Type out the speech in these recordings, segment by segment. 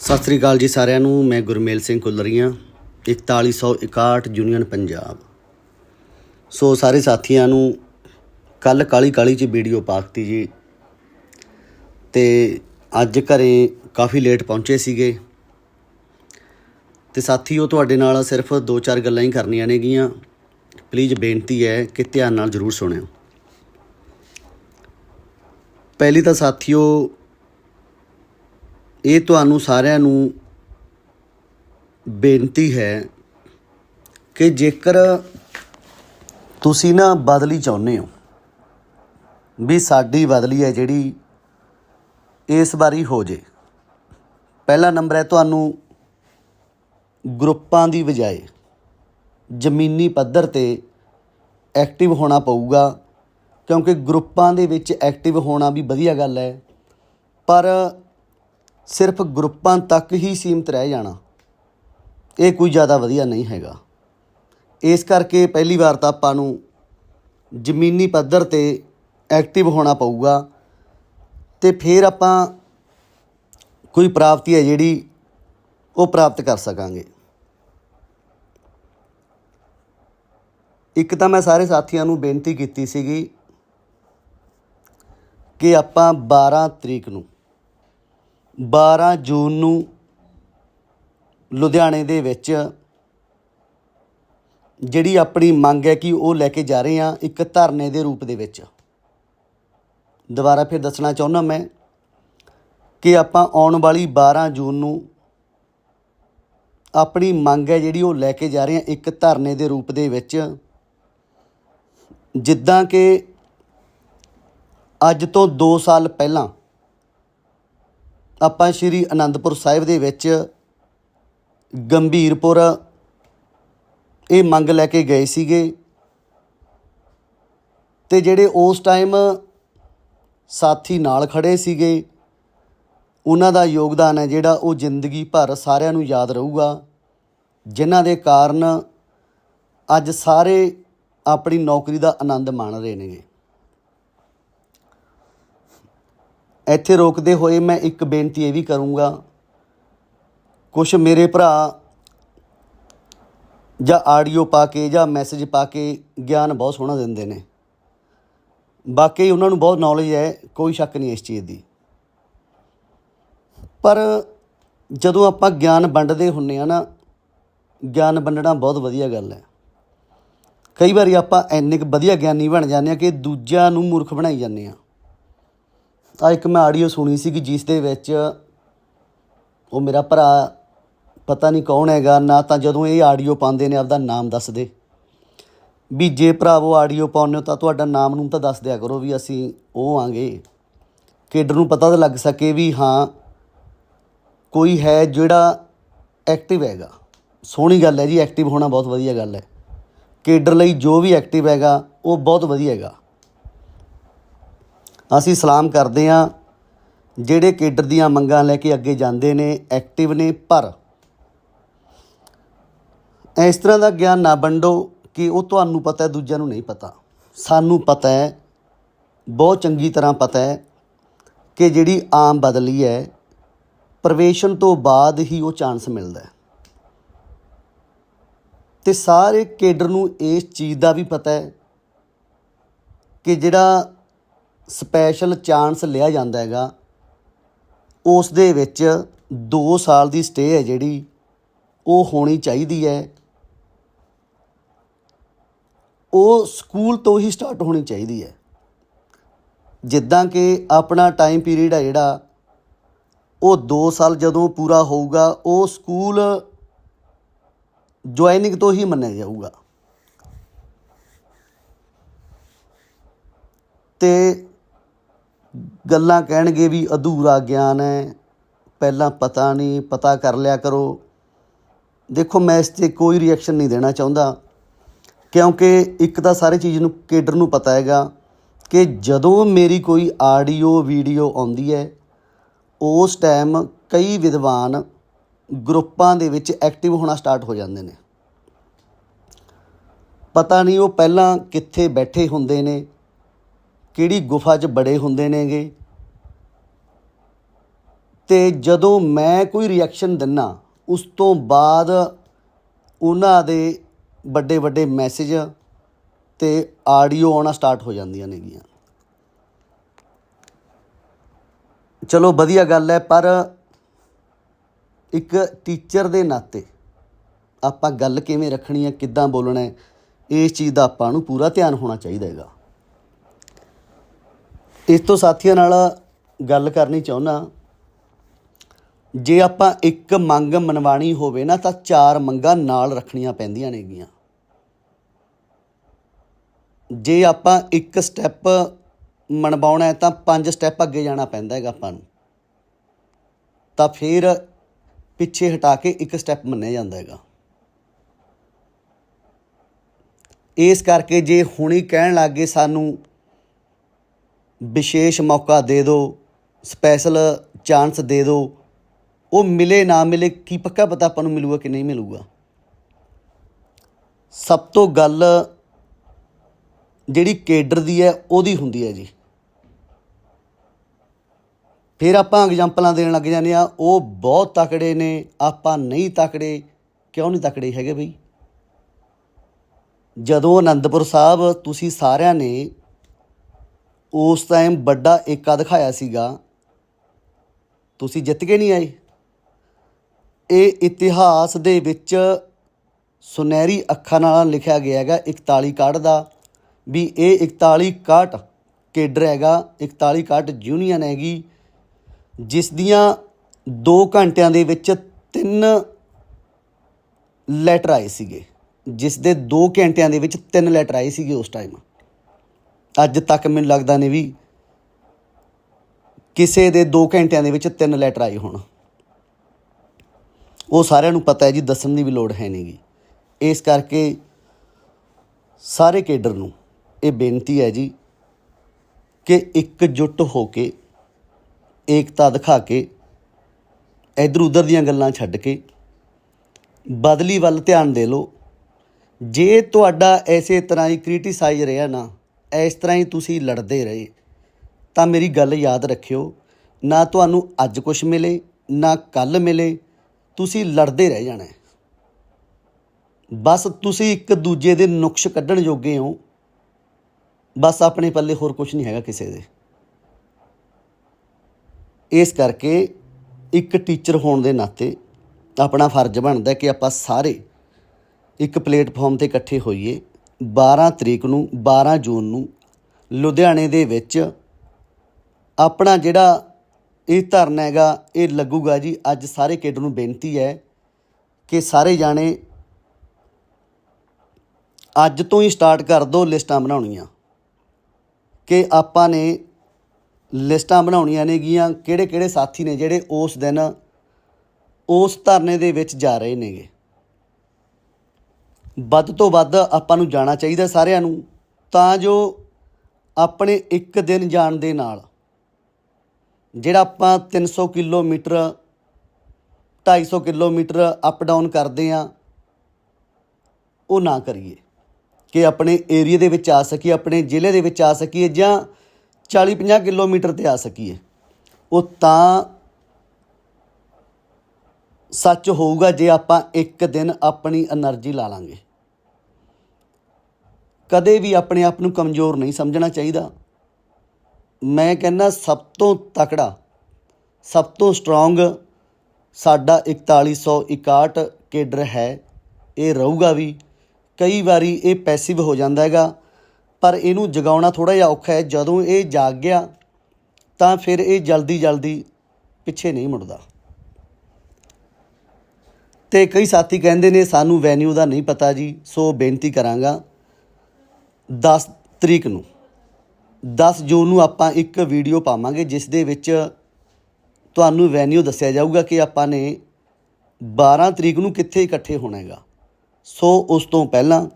ਸਤਿ ਸ੍ਰੀ ਅਕਾਲ ਜੀ ਸਾਰਿਆਂ ਨੂੰ, ਮੈਂ ਗੁਰਮੇਲ ਸਿੰਘ ਕੁਲਰੀਆਂ 4161 ਯੂਨੀਅਨ ਪੰਜਾਬ। ਸੋ ਸਾਰੇ ਸਾਥੀਆਂ ਨੂੰ ਕੱਲ ਕਾਲੀ ਕਾਲੀ ਚ ਵੀਡੀਓ ਪਾਤੀ ਜੀ। ਤੇ ਅੱਜ ਘਰੇ ਕਾਫੀ ਲੇਟ ਪਹੁੰਚੇ ਸੀਗੇ। ਤੇ ਸਾਥੀਓ ਤੁਹਾਡੇ ਨਾਲ ਸਿਰਫ ਦੋ ਚਾਰ ਗੱਲਾਂ ਹੀ ਕਰਨੀਆਂ ਨੇਗੀਆਂ। ਪਲੀਜ਼ ਬੇਨਤੀ ਹੈ ਕਿ ਧਿਆਨ ਨਾਲ ਜ਼ਰੂਰ ਸੁਣਿਓ। ਪਹਿਲੀ ਤਾਂ ਸਾਥੀਓ ਇਹ ਤੁਹਾਨੂੰ ਸਾਰਿਆਂ ਨੂੰ ਬੇਨਤੀ ਹੈ ਕਿ ਜੇਕਰ ਤੁਸੀਂ ਨਾ ਬਦਲੀ ਚਾਹੁੰਦੇ ਹੋ, ਵੀ ਸਾਡੀ ਬਦਲੀ ਹੈ ਜਿਹੜੀ ਇਸ ਵਾਰੀ ਹੋ ਜੇ। ਪਹਿਲਾ ਨੰਬਰ ਹੈ ਤੁਹਾਨੂੰ ਗਰੁੱਪਾਂ ਦੀ ਬਜਾਏ ਜ਼ਮੀਨੀ ਪੱਧਰ ਤੇ ਐਕਟਿਵ ਹੋਣਾ ਪਊਗਾ, ਕਿਉਂਕਿ ਗਰੁੱਪਾਂ ਦੇ ਵਿੱਚ ਐਕਟਿਵ ਹੋਣਾ ਵੀ ਵਧੀਆ ਗੱਲ ਹੈ, ਪਰ ਸਿਰਫ ਗਰੁੱਪਾਂ ਤੱਕ ਹੀ ਸੀਮਤ ਰਹਿ ਜਾਣਾ। ਇਹ ਕੋਈ ਜ਼ਿਆਦਾ ਵਧੀਆ ਨਹੀਂ ਹੈਗਾ। ਇਸ ਕਰਕੇ ਪਹਿਲੀ ਵਾਰ ਤਾਂ ਆਪਾਂ ਨੂੰ ਜ਼ਮੀਨੀ ਪੱਧਰ ਤੇ ਐਕਟਿਵ ਹੋਣਾ ਪਊਗਾ ਤੇ ਫਿਰ ਆਪਾਂ ਕੋਈ ਪ੍ਰਾਪਤੀ ਹੈ ਜਿਹੜੀ ਉਹ ਪ੍ਰਾਪਤ ਕਰ ਸਕਾਂਗੇ। ਇੱਕ ਤਾਂ ਮੈਂ ਸਾਰੇ ਸਾਥੀਆਂ ਨੂੰ ਬੇਨਤੀ ਕੀਤੀ ਸੀਗੀ ਕਿ ਆਪਾਂ 12 ਤਰੀਕ ਨੂੰ 12 ਜੂਨ ਨੂੰ ਲੁਧਿਆਣੇ ਦੇ ਵਿੱਚ ਜਿਹੜੀ ਆਪਣੀ ਮੰਗ ਹੈ ਕਿ ਉਹ ਲੈ ਕੇ ਜਾ ਰਹੇ ਹਾਂ ਇੱਕ ਧਰਨੇ ਦੇ ਰੂਪ ਦੇ ਵਿੱਚ। ਦੁਬਾਰਾ ਫਿਰ ਦੱਸਣਾ ਚਾਹੁੰਦਾ ਮੈਂ ਕਿ ਆਪਾਂ ਆਉਣ ਵਾਲੀ 12 ਜੂਨ ਨੂੰ ਆਪਣੀ ਮੰਗ ਹੈ ਜਿਹੜੀ ਉਹ ਲੈ ਕੇ ਜਾ ਰਹੇ ਹਾਂ ਇੱਕ ਧਰਨੇ ਦੇ ਰੂਪ ਦੇ ਵਿੱਚ। ਜਿੱਦਾਂ ਕਿ ਅੱਜ ਤੋਂ 2 ਸਾਲ ਪਹਿਲਾਂ ਆਪਾਂ ਸ਼੍ਰੀ ਅਨੰਦਪੁਰ ਸਾਹਿਬ ਦੇ ਵਿੱਚ ਗੰਭੀਰਪੁਰ ਇਹ ਮੰਗ ਲੈ ਕੇ ਗਏ ਸੀਗੇ ਤੇ ਜਿਹੜੇ ਉਸ ਟਾਈਮ ਸਾਥੀ ਨਾਲ ਖੜੇ ਸੀਗੇ, ਉਹਨਾਂ ਦਾ ਯੋਗਦਾਨ ਹੈ ਜਿਹੜਾ ਉਹ ਜ਼ਿੰਦਗੀ ਭਰ ਸਾਰਿਆਂ ਨੂੰ ਯਾਦ ਰਹੂਗਾ, ਜਿਨ੍ਹਾਂ ਦੇ ਕਾਰਨ ਅੱਜ ਸਾਰੇ ਆਪਣੀ ਨੌਕਰੀ ਦਾ ਆਨੰਦ ਮਾਣ ਰਹੇ ਨੇਗੇ। ਇੱਥੇ ਰੋਕਦੇ ਹੋਏ ਮੈਂ ਇੱਕ ਬੇਨਤੀ ਇਹ ਵੀ ਕਰੂੰਗਾ। ਕੁਝ ਮੇਰੇ ਭਰਾ ਜਾਂ ਆਡੀਓ ਪਾ ਕੇ ਜਾਂ ਮੈਸੇਜ ਪਾ ਕੇ ਗਿਆਨ ਬਹੁਤ ਸੋਹਣਾ ਦਿੰਦੇ ਨੇ। ਬਾਕੀ ਉਹਨਾਂ ਨੂੰ ਬਹੁਤ ਨੌਲੇਜ ਹੈ, ਕੋਈ ਸ਼ੱਕ ਨਹੀਂ ਇਸ ਚੀਜ਼ ਦੀ। ਪਰ ਜਦੋਂ ਆਪਾਂ ਗਿਆਨ ਵੰਡਦੇ ਹੁੰਨੇ ਆ ਨਾ, ਗਿਆਨ ਵੰਡਣਾ ਬਹੁਤ ਵਧੀਆ ਗੱਲ ਹੈ। ਕਈ ਵਾਰੀ ਆਪਾਂ ਇੰਨੇ ਕੁ ਵਧੀਆ ਗਿਆਨੀ ਬਣ ਜਾਂਦੇ ਆ ਕਿ ਦੂਜਿਆਂ ਨੂੰ ਮੂਰਖ ਬਣਾਈ ਜਾਂਦੇ ਆ। ਆ ਇੱਕ ਮੈਂ ਆਡੀਓ ਸੁਣੀ ਸੀ ਕਿ ਜਿਸ ਦੇ ਵਿੱਚ ਉਹ ਮੇਰਾ ਭਰਾ ਪਤਾ ਨਹੀਂ ਕੌਣ ਹੈਗਾ, ਨਾ ਤਾਂ ਜਦੋਂ ਇਹ ਆਡੀਓ ਪਾਉਂਦੇ ਨੇ ਆਪਦਾ ਨਾਮ ਦੱਸਦੇ ਵੀ ਜੇ ਭਰਾਵੋ ਆਡੀਓ ਪਾਉਂਦੇ ਹੋ ਤਾਂ ਤੁਹਾਡਾ ਨਾਮ ਨੂੰ ਤਾਂ ਦੱਸ ਦਿਆ ਕਰੋ ਵੀ ਅਸੀਂ ਉਹ ਆਂਗੇ। ਕੇਡਰ ਨੂੰ ਪਤਾ ਤਾਂ ਲੱਗ ਸਕੇ ਵੀ ਹਾਂ, ਕੋਈ ਹੈ ਜਿਹੜਾ ਐਕਟਿਵ ਹੈਗਾ। ਸੋਹਣੀ ਗੱਲ ਹੈ ਜੀ, ਐਕਟਿਵ ਹੋਣਾ ਬਹੁਤ ਵਧੀਆ ਗੱਲ ਹੈ। ਕੇਡਰ ਲਈ ਜੋ ਵੀ ਐਕਟਿਵ ਹੈਗਾ, ਉਹ ਬਹੁਤ ਵਧੀਆ ਹੈਗਾ। ਅਸੀਂ ਸਲਾਮ ਕਰਦੇ ਹਾਂ। ਜਿਹੜੇ ਕੇਡਰ ਦੀਆਂ ਮੰਗਾਂ ਲੈ ਕੇ ਅੱਗੇ ਜਾਂਦੇ ਨੇ, ਐਕਟਿਵ ਨੇ, ਪਰ ਇਸ ਤਰ੍ਹਾਂ ਦਾ ਗਿਆਨ ਨਾ ਵੰਡੋ ਕਿ ਉਹ ਤੁਹਾਨੂੰ ਪਤਾ ਹੈ, ਦੂਜਿਆਂ ਨੂੰ ਨਹੀਂ ਪਤਾ। ਸਾਨੂੰ ਪਤਾ ਹੈ, ਬਹੁਤ ਚੰਗੀ ਤਰ੍ਹਾਂ ਪਤਾ ਹੈ ਕਿ ਜਿਹੜੀ ਆਮ ਬਦਲੀ ਹੈ, ਪ੍ਰਵੇਸ਼ਨ ਤੋਂ ਬਾਅਦ ਹੀ ਉਹ ਚਾਂਸ ਮਿਲਦਾ ਹੈ। ਤੇ ਸਾਰੇ ਕੇਡਰ ਨੂੰ ਇਸ ਚੀਜ਼ ਦਾ ਵੀ ਪਤਾ ਹੈ ਕਿ ਜਿਹੜਾ ਸਪੈਸ਼ਲ ਚਾਂਸ ਲਿਆ ਜਾਂਦਾ ਹੈਗਾ। ਉਸ ਦੇ ਵਿੱਚ 2 ਸਾਲ ਦੀ ਸਟੇ ਹੈ ਜਿਹੜੀ, ਉਹ ਹੋਣੀ ਚਾਹੀਦੀ ਹੈ। ਉਹ ਸਕੂਲ ਤੋਂ ਹੀ ਸਟਾਰਟ ਹੋਣੀ ਚਾਹੀਦੀ ਹੈ। ਜਿੱਦਾਂ ਕਿ ਆਪਣਾ ਟਾਈਮ ਪੀਰੀਅਡ ਹੈ ਜਿਹੜਾ, ਉਹ 2 ਸਾਲ ਜਦੋਂ ਪੂਰਾ ਹੋਊਗਾ, ਉਹ ਸਕੂਲ ਜੁਆਇਨਿੰਗ ਤੋਂ ਹੀ ਮੰਨਿਆ ਜਾਊਗਾ। ਤੇ ਗੱਲਾਂ ਕਹਿਣਗੇ ਵੀ ਅਧੂਰਾ ਗਿਆਨ ਹੈ, ਪਹਿਲਾਂ ਪਤਾ ਨਹੀਂ, ਪਤਾ ਕਰ ਲਿਆ ਕਰੋ। ਦੇਖੋ, ਮੈਂ ਇਸ ਤੇ ਕੋਈ ਰਿਐਕਸ਼ਨ ਨਹੀਂ ਦੇਣਾ ਚਾਹੁੰਦਾ, ਕਿਉਂਕਿ ਇੱਕ ਤਾਂ ਸਾਰੀ ਚੀਜ਼ ਨੂੰ, ਕੇਡਰ ਨੂੰ ਪਤਾ ਹੈਗਾ ਕਿ ਜਦੋਂ ਮੇਰੀ ਕੋਈ ਆਡੀਓ, ਵੀਡੀਓ ਆਉਂਦੀ ਹੈ, ਉਸ ਟਾਈਮ ਕਈ ਵਿਦਵਾਨ ਗਰੁੱਪਾਂ ਦੇ ਵਿੱਚ ਐਕਟਿਵ ਹੋਣਾ ਸਟਾਰਟ ਹੋ ਜਾਂਦੇ ਨੇ। ਪਤਾ ਨਹੀਂ ਉਹ ਪਹਿਲਾਂ ਕਿੱਥੇ ਬੈਠੇ ਹੁੰਦੇ ਨੇ ਕਿਹੜੀ ਗੁਫਾ 'ਚ ਬੜੇ ਹੁੰਦੇ ਨੇਗੇ? ਤੇ ਜਦੋਂ ਮੈਂ ਕੋਈ ਰਿਐਕਸ਼ਨ ਦਿੰਨਾ, ਉਸ ਤੋਂ ਬਾਅਦ ਉਹਨਾਂ ਦੇ ਵੱਡੇ ਵੱਡੇ ਮੈਸੇਜ ਤੇ ਆਡੀਓ ਆਉਣਾ ਸਟਾਰਟ ਹੋ ਜਾਂਦੀਆਂ ਨੇਗੀਆਂ। ਚਲੋ ਵਧੀਆ ਗੱਲ ਹੈ, ਪਰ ਇੱਕ ਟੀਚਰ ਦੇ ਨਾਤੇ ਆਪਾਂ ਗੱਲ ਕਿਵੇਂ ਰੱਖਣੀ ਹੈ, ਕਿੱਦਾਂ ਬੋਲਣਾ ਹੈ, ਇਸ ਚੀਜ਼ ਦਾ ਆਪਾਂ ਨੂੰ ਪੂਰਾ ਧਿਆਨ ਹੋਣਾ ਚਾਹੀਦਾ ਹੈਗਾ। ਇਸ ਤੋਂ ਸਾਥੀਆਂ ਨਾਲ ਗੱਲ ਕਰਨੀ ਚਾਹੁੰਦਾ ਜੇ ਆਪਾਂ ਇੱਕ ਮੰਗ ਮਨਵਾਣੀ ਹੋਵੇ ਨਾ, ਤਾਂ ਚਾਰ ਮੰਗਾਂ ਨਾਲ ਰੱਖਣੀਆਂ ਪੈਂਦੀਆਂ ਨੇਗੀਆਂ। ਜੇ ਆਪਾਂ ਇੱਕ ਸਟੈਪ ਮਨਵਾਉਣਾ ਹੈ, ਤਾਂ ਪੰਜ ਸਟੈਪ ਅੱਗੇ ਜਾਣਾ ਪੈਂਦਾ ਹੈਗਾ ਆਪਾਂ ਨੂੰ। ਤਾਂ ਫਿਰ ਪਿੱਛੇ ਹਟਾ ਕੇ ਇੱਕ ਸਟੈਪ ਮੰਨਿਆ ਜਾਂਦਾ ਹੈਗਾ। ਇਸ ਕਰਕੇ ਜੇ ਹੁਣੀ ਕਹਿਣ ਲੱਗੇ ਸਾਨੂੰ ਵਿਸ਼ੇਸ਼ ਮੌਕਾ ਦੇ ਦਿਓ ਸਪੈਸ਼ਲ ਚਾਂਸ ਦੇ ਦਿਓ ਉਹ ਮਿਲੇ, ਨਾ ਮਿਲੇ, ਕੀ ਪੱਕਾ ਪਤਾ ਆਪਾਂ ਨੂੰ ਮਿਲੂਗਾ ਕਿ ਨਹੀਂ ਮਿਲੂਗਾ? ਸਭ ਤੋਂ ਗੱਲ ਜਿਹੜੀ ਕੇਡਰ ਦੀ ਹੈ, ਉਹਦੀ ਹੁੰਦੀ ਹੈ ਜੀ। ਫਿਰ ਆਪਾਂ ਐਗਜ਼ਾਮਪਲਾਂ ਦੇਣ ਲੱਗ ਜਾਂਦੇ ਆ ਉਹ ਬਹੁਤ ਤਕੜੇ ਨੇ, ਆਪਾਂ ਨਹੀਂ ਤਕੜੇ। ਕਿਉਂ ਨਹੀਂ ਤਕੜੇ ਹੈਗੇ ਬਈ? ਜਦੋਂ ਅਨੰਦਪੁਰ ਸਾਹਿਬ ਤੁਸੀਂ ਸਾਰਿਆਂ ਨੇ ਉਸ ਟਾਈਮ ਵੱਡਾ ਏਕਾ ਦਿਖਾਇਆ ਸੀਗਾ। ਤੁਸੀਂ ਜਿੱਤ ਕੇ ਨਹੀਂ ਆਏ। ਇਹ ਇਤਿਹਾਸ ਦੇ ਵਿੱਚ ਸੁਨਹਿਰੀ ਅੱਖਾਂ ਨਾਲ ਲਿਖਿਆ ਗਿਆ ਹੈਗਾ 41 ਕਾਰਡ ਦਾ, ਵੀ ਇਹ 41 ਕਾਰਡ ਕੇਡਰ ਹੈਗਾ 41 ਕਾਰਡ ਯੂਨੀਅਨ ਹੈਗੀ, ਜਿਸ ਦੀਆਂ 2 ਘੰਟਿਆਂ ਦੇ ਵਿੱਚ ਤਿੰਨ ਲੈਟਰ ਆਏ ਸੀਗੇ, ਜਿਸ ਦੇ 2 ਘੰਟਿਆਂ ਦੇ ਵਿੱਚ ਤਿੰਨ ਲੈਟਰ ਆਏ ਸੀਗੇ ਉਸ ਟਾਈਮ ਅੱਜ ਤੱਕ ਮੈਨੂੰ ਲੱਗਦਾ ਨਹੀਂ ਵੀ ਕਿਸੇ ਦੇ 2 ਘੰਟਿਆਂ ਦੇ ਵਿੱਚ ਤਿੰਨ ਲੈਟਰ ਆਏ ਹੋਣ। ਉਹ ਸਾਰਿਆਂ ਨੂੰ ਪਤਾ ਹੈ ਜੀ, ਦੱਸਣ ਦੀ ਵੀ ਲੋੜ ਹੈ ਨਹੀਂਗੀ ਇਸ ਕਰਕੇ ਸਾਰੇ ਕੇਡਰ ਨੂੰ ਇਹ ਬੇਨਤੀ ਹੈ ਜੀ ਕਿ ਇਕਜੁੱਟ ਹੋ ਕੇ, ਏਕਤਾ ਦਿਖਾ ਕੇ, ਇਧਰ ਉਧਰ ਦੀਆਂ ਗੱਲਾਂ ਛੱਡ ਕੇ ਬਦਲੀ ਵੱਲ ਧਿਆਨ ਦੇ ਲਓ। ਜੇ ਤੁਹਾਡਾ ਐਸੇ ਤਰ੍ਹਾਂ ਹੀ ਕ੍ਰਿਟਿਸਾਈਜ਼ ਰਿਹਾ ਨਾ ਇਸ ਤਰ੍ਹਾਂ ਹੀ ਤੁਸੀਂ ਲੜਦੇ ਰਹੇ। ਤਾਂ ਮੇਰੀ ਗੱਲ ਯਾਦ ਰੱਖਿਓ, ਨਾ ਤੁਹਾਨੂੰ ਅੱਜ ਕੁਝ ਮਿਲੇ, ਨਾ ਕੱਲ ਮਿਲੇ, ਤੁਸੀਂ ਲੜਦੇ ਰਹਿ ਜਾਣਾ ਬਸ ਤੁਸੀਂ ਇੱਕ ਦੂਜੇ ਦੇ ਨੁਕਸ ਕੱਢਣ ਜੋਗੇ ਹੋ। ਬਸ ਆਪਣੇ ਪੱਲੇ ਹੋਰ ਕੁਝ ਨਹੀਂ ਹੈਗਾ ਕਿਸੇ ਦੇ। ਇਸ ਕਰਕੇ ਇੱਕ ਟੀਚਰ ਹੋਣ ਦੇ ਨਾਤੇ ਆਪਣਾ ਫਰਜ਼ ਬਣਦਾ ਕਿ ਆਪਾਂ ਸਾਰੇ ਇੱਕ ਪਲੇਟਫਾਰਮ ਤੇ ਇਕੱਠੇ ਹੋਈਏ। 12 ਤਰੀਕ ਨੂੰ 12 ਜੂਨ ਨੂੰ ਲੁਧਿਆਣੇ ਦੇ ਵਿੱਚ ਆਪਣਾ ਜਿਹੜਾ ਇਹ ਧਰਨਾ ਹੈਗਾ, ਇਹ ਲੱਗੂਗਾ ਜੀ। ਅੱਜ ਸਾਰੇ ਕੇਡਰ ਨੂੰ ਬੇਨਤੀ ਹੈ ਕਿ ਸਾਰੇ ਜਾਣੇ ਅੱਜ ਤੋਂ ਹੀ ਸਟਾਰਟ ਕਰ ਦਿਓ ਲਿਸਟਾਂ ਬਣਾਉਣੀਆਂ। ਕਿ ਆਪਾਂ ਨੇ ਲਿਸਟਾਂ ਬਣਾਉਣੀਆਂ ਨੇਗੀਆਂ ਕਿਹੜੇ ਕਿਹੜੇ ਸਾਥੀ ਨੇ ਜਿਹੜੇ ਉਸ ਦਿਨ ਉਸ ਧਰਨੇ ਦੇ ਵਿੱਚ ਜਾ ਰਹੇ ਨੇਗੇ। ਵੱਧ ਤੋਂ ਵੱਧ ਆਪਾਂ ਨੂੰ ਜਾਣਾ ਚਾਹੀਦਾ ਸਾਰਿਆਂ ਨੂੰ, ਤਾਂ ਜੋ ਆਪਣੇ ਇੱਕ ਦਿਨ ਜਾਣ ਦੇ ਨਾਲ, ਜਿਹੜਾ ਆਪਾਂ 300 ਕਿਲੋਮੀਟਰ 250 ਕਿਲੋਮੀਟਰ ਅਪ ਡਾਊਨ ਕਰਦੇ ਆ ਉਹ ਨਾ ਕਰੀਏ। ਕਿ ਆਪਣੇ ਏਰੀਆ ਦੇ ਵਿੱਚ ਆ ਸਕੀਏ, ਆਪਣੇ ਜ਼ਿਲ੍ਹੇ ਦੇ ਵਿੱਚ ਆ ਸਕੀਏ ਜਾਂ 40-50 ਕਿਲੋਮੀਟਰ ਤੇ ਆ ਸਕੀਏ। ਉਹ ਤਾਂ ਸੱਚ ਹੋਊਗਾ ਜੇ ਆਪਾਂ ਇੱਕ ਦਿਨ ਆਪਣੀ એનર્ਜੀ ਲਾ ਲਾਂਗੇ। ਕਦੇ ਵੀ ਆਪਣੇ ਆਪ ਨੂੰ ਕਮਜ਼ੋਰ ਨਹੀਂ ਸਮਝਣਾ ਚਾਹੀਦਾ। ਮੈਂ ਕਹਿੰਦਾ ਸਭ ਤੋਂ ਤਕੜਾ, ਸਭ ਤੋਂ ਸਟਰੋਂਗ ਸਾਡਾ 4161 ਕੇਡਰ ਹੈ। ਇਹ ਰਹੂਗਾ ਵੀ। ਕਈ ਵਾਰੀ ਇਹ ਪੈਸਿਵ ਹੋ ਜਾਂਦਾ ਹੈਗਾ, ਪਰ ਇਹਨੂੰ ਜਗਾਉਣਾ ਥੋੜਾ ਜਿਹਾ ਔਖਾ ਹੈ। ਜਦੋਂ ਇਹ ਜਾਗ ਗਿਆ, ਤਾਂ ਫਿਰ ਇਹ ਜਲਦੀ ਜਲਦੀ ਪਿੱਛੇ ਨਹੀਂ ਮੁੜਦਾ। ਤੇ ਕਈ ਸਾਥੀ ਕਹਿੰਦੇ ਨੇ, ਸਾਨੂੰ ਵੈਨਿਊ ਦਾ ਨਹੀਂ ਪਤਾ ਜੀ, ਸੋ ਬੇਨਤੀ ਕਰਾਂਗਾ 10 ਤਰੀਕ ਨੂੰ 10 ਜੂਨ ਨੂੰ ਆਪਾਂ ਇੱਕ ਵੀਡੀਓ ਪਾਵਾਂਗੇ, ਜਿਸ ਦੇ ਵਿੱਚ ਤੁਹਾਨੂੰ ਵੈਨਿਊ ਦੱਸਿਆ ਜਾਊਗਾ ਕਿ ਆਪਾਂ ਨੇ 12 ਤਰੀਕ ਨੂੰ ਕਿੱਥੇ ਇਕੱਠੇ ਹੋਣਾ ਹੈਗਾ। ਸੋ ਉਸ ਤੋਂ ਪਹਿਲਾਂ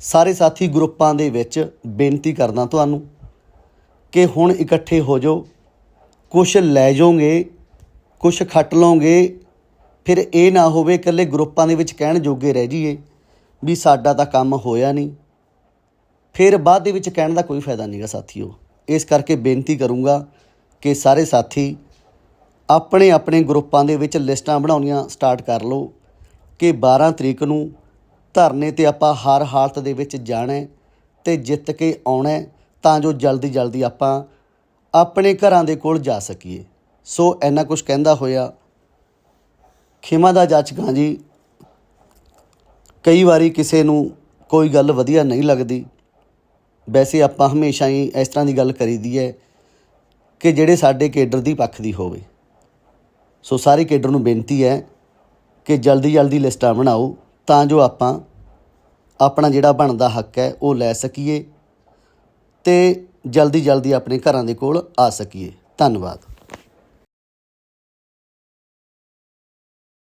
ਸਾਰੇ ਸਾਥੀ ਗਰੁੱਪਾਂ ਦੇ ਵਿੱਚ ਬੇਨਤੀ ਕਰਦਾ ਤੁਹਾਨੂੰ ਕਿ ਹੁਣ ਇਕੱਠੇ ਹੋ ਜਾਓ। ਕੁਝ ਲੈ ਜਾਓਗੇ ਕੁਝ ਖੱਟ ਲਓਗੇ ਫਿਰ ਇਹ ਨਾ ਹੋਵੇ ਇਕੱਲੇ ਗਰੁੱਪਾਂ ਦੇ ਵਿੱਚ ਕਹਿਣ ਜੋਗੇ ਰਹਿ ਜਾਈਏ ਵੀ ਸਾਡਾ ਤਾਂ ਕੰਮ ਹੋਇਆ ਨਹੀਂ। ਫਿਰ ਬਾਅਦ ਦੇ ਵਿੱਚ ਕਹਿਣ ਦਾ ਕੋਈ ਫਾਇਦਾ ਨਹੀਂਗਾ ਸਾਥੀਓ। ਇਸ ਕਰਕੇ ਬੇਨਤੀ ਕਰੂੰਗਾ ਕਿ ਸਾਰੇ ਸਾਥੀ ਆਪਣੇ ਆਪਣੇ ਗਰੁੱਪਾਂ ਦੇ ਵਿੱਚ ਲਿਸਟਾਂ ਬਣਾਉਣੀਆਂ ਸਟਾਰਟ ਕਰ ਲਓ ਕਿ 12 ਤਰੀਕ ਨੂੰ ਧਰਨੇ ਤੇ ਆਪਾਂ ਹਰ ਹਾਲਤ ਦੇ ਵਿੱਚ ਜਾਣਾ ਹੈ ਤੇ ਜਿੱਤ ਕੇ ਆਉਣਾ ਤਾਂ ਜੋ ਜਲਦੀ ਜਲਦੀ ਆਪਾਂ ਆਪਣੇ ਘਰਾਂ ਦੇ ਕੋਲ ਜਾ ਸਕੀਏ। ਸੋ ਇੰਨਾ ਕੁਝ ਕਹਿੰਦਾ ਹੋਇਆ। ਖਿਮਾ ਦਾ ਜਾਚਕਾਂ ਜੀ ਕਈ ਵਾਰੀ ਕਿਸੇ ਨੂੰ ਕੋਈ ਗੱਲ ਵਧੀਆ ਨਹੀਂ ਲੱਗਦੀ। ਵੈਸੇ ਆਪਾਂ ਹਮੇਸ਼ਾ ਹੀ ਇਸ ਤਰ੍ਹਾਂ ਦੀ ਗੱਲ ਕਰੀਦੀ ਹੈ ਕਿ ਜਿਹੜੇ ਸਾਡੇ ਕੇਡਰ ਦੀ ਪੱਖ ਦੀ ਹੋਵੇ। ਸੋ ਸਾਰੇ ਕੇਡਰ ਨੂੰ ਬੇਨਤੀ ਹੈ ਕਿ ਜਲਦੀ ਜਲਦੀ ਲਿਸਟਾਂ ਬਣਾਓ ਤਾਂ ਜੋ ਆਪਾਂ ਆਪਣਾ ਜਿਹੜਾ ਬਣਦਾ ਹੱਕ ਹੈ ਉਹ ਲੈ ਸਕੀਏ ਤੇ ਜਲਦੀ ਜਲਦੀ ਆਪਣੇ ਘਰਾਂ ਦੇ ਕੋਲ ਆ ਸਕੀਏ। ਧੰਨਵਾਦ।